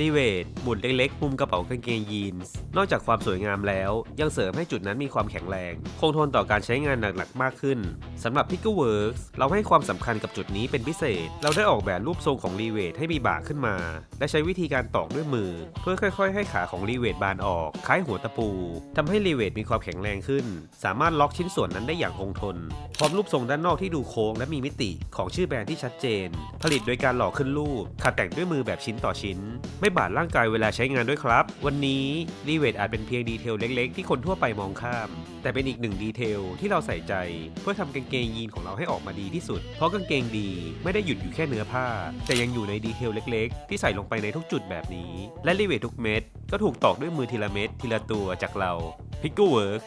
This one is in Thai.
รีเวทหมุดเล็กๆมุมกระเป๋ากางเกงยีนส์ นอกจากความสวยงามแล้ว ยังเสริมให้จุดนั้นมีความแข็งแรง คงทนต่อการใช้งานหนักๆมากขึ้นสำหรับ Pickle Works เราให้ความสำคัญกับจุดนี้เป็นพิเศษ เราได้ออกแบบรูปทรงของรีเวทให้มีบ่าขึ้นมา และใช้วิธีการตอกด้วยมือ เพื่อค่อยๆ ให้ขาของรีเวทบานออก คล้ายหัวตะปูทำให้รีเวทมีความแข็งแรงขึ้น สามารถล็อกชิ้นส่วนนั้นได้อย่างคงทน พร้อมรูปทรงด้านนอกที่ดูโค้งและมีมิติของชื่อแบรนด์ที่ชัดเจน ผลิตโดยการหล่อขึ้นรูปขัดแต่งด้วยมือแบบชิ้นต่อชิ้นไม่บาดร่างกายเวลาใช้งานด้วยครับ วันนี้รีเวทอาจเป็นเพียงดีเทลเล็กๆ ที่คนทั่วไปมองข้าม แต่เป็นอีกหนึ่งดีเทลที่เราใส่ใจ เพื่อทำกางเกงยีนของเราให้ออกมาดีที่สุด เพราะกางเกงดีไม่ได้หยุดอยู่แค่เนื้อผ้า แต่ยังอยู่ในดีเทลเล็ก ๆ ที่ใส่ลงไปในทุกจุดแบบนี้ และรีเวททุกเม็ดก็ถูกตอกด้วยมือทีละเม็ดทีละตัวจากเรา Pickle Works